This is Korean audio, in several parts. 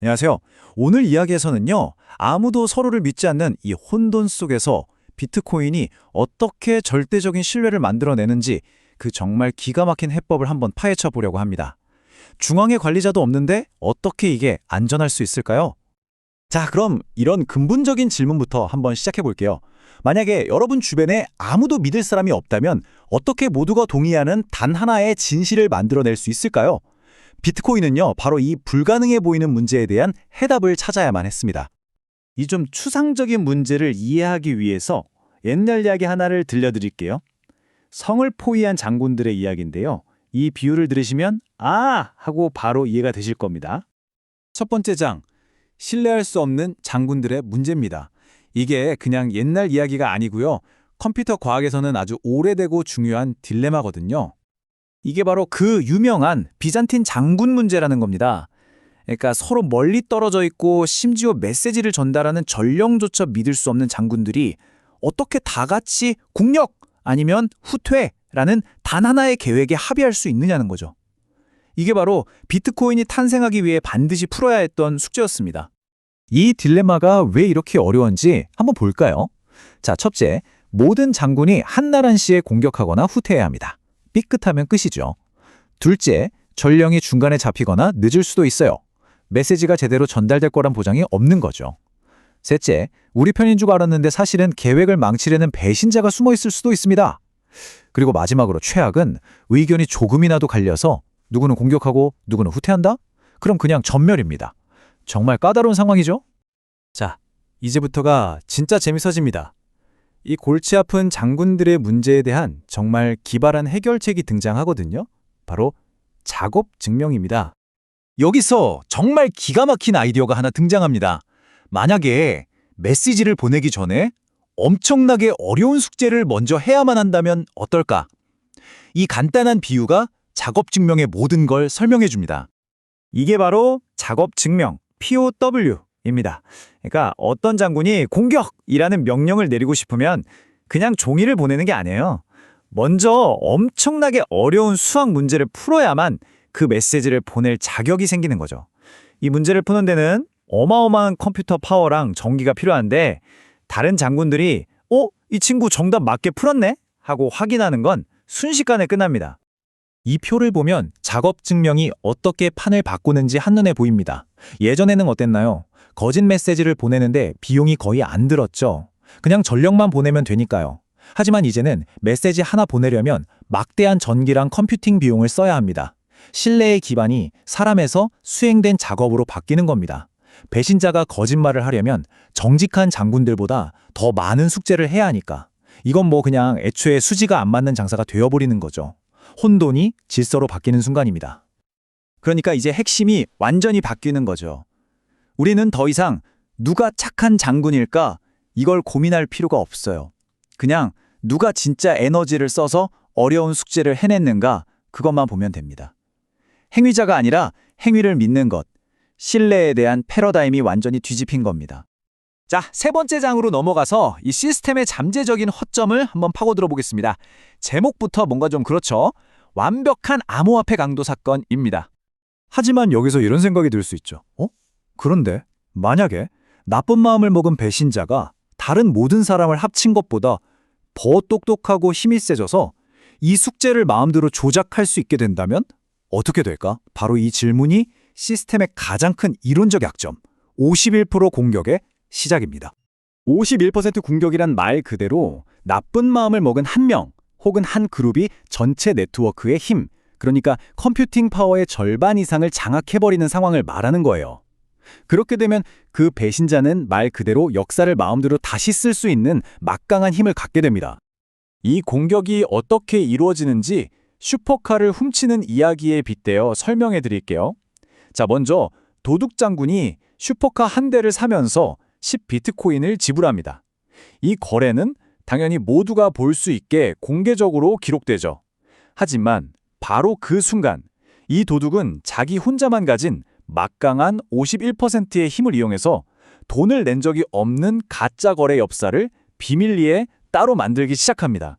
안녕하세요. 오늘 이야기에서는요, 아무도 서로를 믿지 않는 이 혼돈 속에서 비트코인이 어떻게 절대적인 신뢰를 만들어내는지 그 정말 기가 막힌 해법을 한번 파헤쳐 보려고 합니다. 중앙에 관리자도 없는데 어떻게 이게 안전할 수 있을까요? 자, 그럼 이런 근본적인 질문부터 한번 시작해 볼게요. 만약에 여러분 주변에 아무도 믿을 사람이 없다면 어떻게 모두가 동의하는 단 하나의 진실을 만들어낼 수 있을까요? 비트코인은요, 바로 이 불가능해 보이는 문제에 대한 해답을 찾아야만 했습니다. 이 좀 추상적인 문제를 이해하기 위해서 옛날 이야기 하나를 들려드릴게요. 성을 포위한 장군들의 이야기인데요. 이 비유를 들으시면 아! 하고 바로 이해가 되실 겁니다. 첫 번째 장, 신뢰할 수 없는 장군들의 문제입니다. 이게 그냥 옛날 이야기가 아니고요. 컴퓨터 과학에서는 아주 오래되고 중요한 딜레마거든요. 이게 바로 그 유명한 비잔틴 장군 문제라는 겁니다. 그러니까 서로 멀리 떨어져 있고 심지어 메시지를 전달하는 전령조차 믿을 수 없는 장군들이 어떻게 다 같이 국력 아니면 후퇴라는 단 하나의 계획에 합의할 수 있느냐는 거죠. 이게 바로 비트코인이 탄생하기 위해 반드시 풀어야 했던 숙제였습니다. 이 딜레마가 왜 이렇게 어려운지 한번 볼까요? 자, 첫째, 모든 장군이 한나라시에 공격하거나 후퇴해야 합니다. 삐끗하면 끝이죠. 둘째, 전령이 중간에 잡히거나 늦을 수도 있어요. 메시지가 제대로 전달될 거란 보장이 없는 거죠. 셋째, 우리 편인 줄 알았는데 사실은 계획을 망치려는 배신자가 숨어 있을 수도 있습니다. 그리고 마지막으로 최악은 의견이 조금이나도 갈려서 누구는 공격하고 누구는 후퇴한다? 그럼 그냥 전멸입니다. 정말 까다로운 상황이죠? 자, 이제부터가 진짜 재밌어집니다. 이 골치 아픈 장군들의 문제에 대한 정말 기발한 해결책이 등장하거든요. 바로 작업 증명입니다. 여기서 정말 기가 막힌 아이디어가 하나 등장합니다. 만약에 메시지를 보내기 전에 엄청나게 어려운 숙제를 먼저 해야만 한다면 어떨까? 이 간단한 비유가 작업 증명의 모든 걸 설명해 줍니다. 이게 바로 작업 증명, POW 입니다. 그러니까 어떤 장군이 공격이라는 명령을 내리고 싶으면 그냥 종이를 보내는 게 아니에요. 먼저 엄청나게 어려운 수학 문제를 풀어야만 그 메시지를 보낼 자격이 생기는 거죠. 이 문제를 푸는 데는 어마어마한 컴퓨터 파워랑 전기가 필요한데 다른 장군들이 어? 이 친구 정답 맞게 풀었네? 하고 확인하는 건 순식간에 끝납니다. 이 표를 보면 작업 증명이 어떻게 판을 바꾸는지 한눈에 보입니다. 예전에는 어땠나요? 거짓 메시지를 보내는데 비용이 거의 안 들었죠. 그냥 전력만 보내면 되니까요. 하지만 이제는 메시지 하나 보내려면 막대한 전기랑 컴퓨팅 비용을 써야 합니다. 신뢰의 기반이 사람에서 수행된 작업으로 바뀌는 겁니다. 배신자가 거짓말을 하려면 정직한 장군들보다 더 많은 숙제를 해야 하니까. 이건 뭐 그냥 애초에 수지가 안 맞는 장사가 되어버리는 거죠. 혼돈이 질서로 바뀌는 순간입니다. 그러니까 이제 핵심이 완전히 바뀌는 거죠. 우리는 더 이상 누가 착한 장군일까 이걸 고민할 필요가 없어요. 그냥 누가 진짜 에너지를 써서 어려운 숙제를 해냈는가 그것만 보면 됩니다. 행위자가 아니라 행위를 믿는 것, 신뢰에 대한 패러다임이 완전히 뒤집힌 겁니다. 자, 세 번째 장으로 넘어가서 이 시스템의 잠재적인 허점을 한번 파고들어 보겠습니다. 제목부터 뭔가 좀 그렇죠? 완벽한 암호화폐 강도 사건입니다. 하지만 여기서 이런 생각이 들 수 있죠. 어? 그런데 만약에 나쁜 마음을 먹은 배신자가 다른 모든 사람을 합친 것보다 더 똑똑하고 힘이 세져서 이 숙제를 마음대로 조작할 수 있게 된다면 어떻게 될까? 바로 이 질문이 시스템의 가장 큰 이론적 약점, 51% 공격의 시작입니다. 51% 공격이란 말 그대로 나쁜 마음을 먹은 한 명 혹은 한 그룹이 전체 네트워크의 힘, 그러니까 컴퓨팅 파워의 절반 이상을 장악해버리는 상황을 말하는 거예요. 그렇게 되면 그 배신자는 말 그대로 역사를 마음대로 다시 쓸 수 있는 막강한 힘을 갖게 됩니다. 이 공격이 어떻게 이루어지는지 슈퍼카를 훔치는 이야기에 빗대어 설명해 드릴게요. 자, 먼저 도둑 장군이 슈퍼카 한 대를 사면서 10비트코인을 지불합니다. 이 거래는 당연히 모두가 볼 수 있게 공개적으로 기록되죠. 하지만 바로 그 순간 이 도둑은 자기 혼자만 가진 막강한 51%의 힘을 이용해서 돈을 낸 적이 없는 가짜 거래 엽사를 비밀리에 따로 만들기 시작합니다.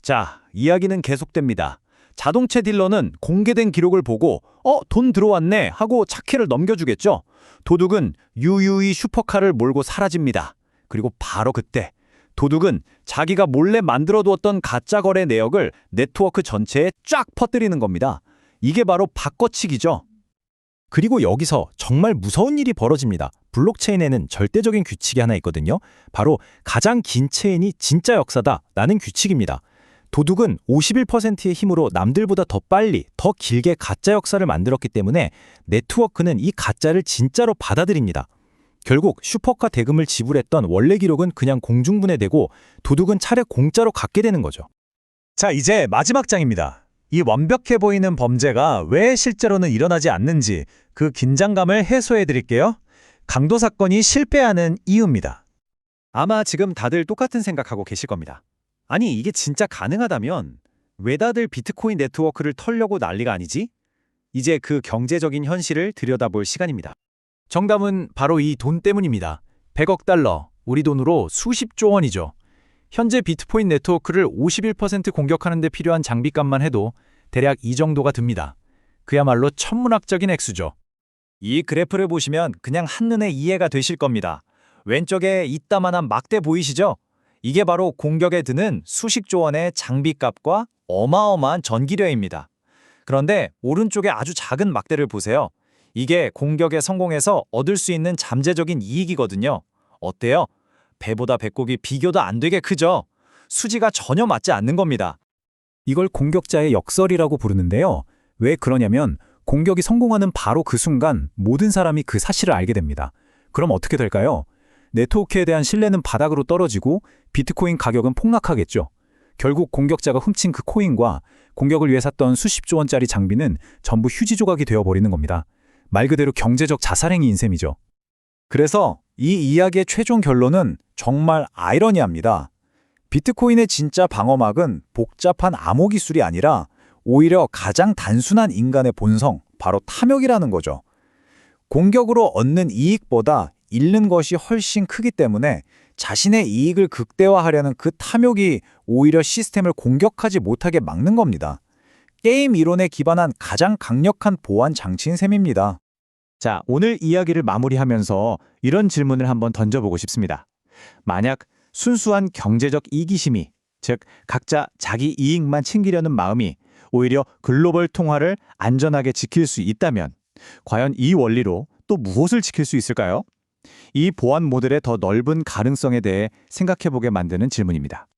자, 이야기는 계속됩니다. 자동차 딜러는 공개된 기록을 보고 어, 돈 들어왔네 하고 차키를 넘겨주겠죠. 도둑은 유유히 슈퍼카를 몰고 사라집니다. 그리고 바로 그때 도둑은 자기가 몰래 만들어 두었던 가짜 거래 내역을 네트워크 전체에 쫙 퍼뜨리는 겁니다. 이게 바로 바꿔치기죠. 그리고 여기서 정말 무서운 일이 벌어집니다. 블록체인에는 절대적인 규칙이 하나 있거든요. 바로 가장 긴 체인이 진짜 역사다 라는 규칙입니다. 도둑은 51%의 힘으로 남들보다 더 빨리, 더 길게 가짜 역사를 만들었기 때문에 네트워크는 이 가짜를 진짜로 받아들입니다. 결국 슈퍼카 대금을 지불했던 원래 기록은 그냥 공중분해되고 도둑은 차례 공짜로 갖게 되는 거죠. 자, 이제 마지막 장입니다. 이 완벽해 보이는 범죄가 왜 실제로는 일어나지 않는지 그 긴장감을 해소해 드릴게요. 강도 사건이 실패하는 이유입니다. 아마 지금 다들 똑같은 생각하고 계실 겁니다. 아니, 이게 진짜 가능하다면 왜 다들 비트코인 네트워크를 털려고 난리가 아니지? 이제 그 경제적인 현실을 들여다볼 시간입니다. 정답은 바로 이 돈 때문입니다. 100억 달러, 우리 돈으로 수십조 원이죠. 현재 비트코인 네트워크를 51% 공격하는 데 필요한 장비값만 해도 대략 이 정도가 듭니다. 그야말로 천문학적인 액수죠. 이 그래프를 보시면 그냥 한눈에 이해가 되실 겁니다. 왼쪽에 이따만한 막대 보이시죠? 이게 바로 공격에 드는 수십조 원의 장비값과 어마어마한 전기료입니다. 그런데 오른쪽에 아주 작은 막대를 보세요. 이게 공격에 성공해서 얻을 수 있는 잠재적인 이익이거든요. 어때요? 배보다 배꼽이 비교도 안 되게 크죠? 수지가 전혀 맞지 않는 겁니다. 이걸 공격자의 역설이라고 부르는데요. 왜 그러냐면 공격이 성공하는 바로 그 순간 모든 사람이 그 사실을 알게 됩니다. 그럼 어떻게 될까요? 네트워크에 대한 신뢰는 바닥으로 떨어지고 비트코인 가격은 폭락하겠죠. 결국 공격자가 훔친 그 코인과 공격을 위해 샀던 수십조 원짜리 장비는 전부 휴지 조각이 되어버리는 겁니다. 말 그대로 경제적 자살행위인 셈이죠. 그래서 이 이야기의 최종 결론은 정말 아이러니합니다. 비트코인의 진짜 방어막은 복잡한 암호 기술이 아니라 오히려 가장 단순한 인간의 본성, 바로 탐욕이라는 거죠. 공격으로 얻는 이익보다 잃는 것이 훨씬 크기 때문에 자신의 이익을 극대화하려는 그 탐욕이 오히려 시스템을 공격하지 못하게 막는 겁니다. 게임 이론에 기반한 가장 강력한 보안 장치인 셈입니다. 자, 오늘 이야기를 마무리하면서 이런 질문을 한번 던져보고 싶습니다. 만약 순수한 경제적 이기심이, 즉 각자 자기 이익만 챙기려는 마음이 오히려 글로벌 통화를 안전하게 지킬 수 있다면 과연 이 원리로 또 무엇을 지킬 수 있을까요? 이 보안 모델의 더 넓은 가능성에 대해 생각해보게 만드는 질문입니다.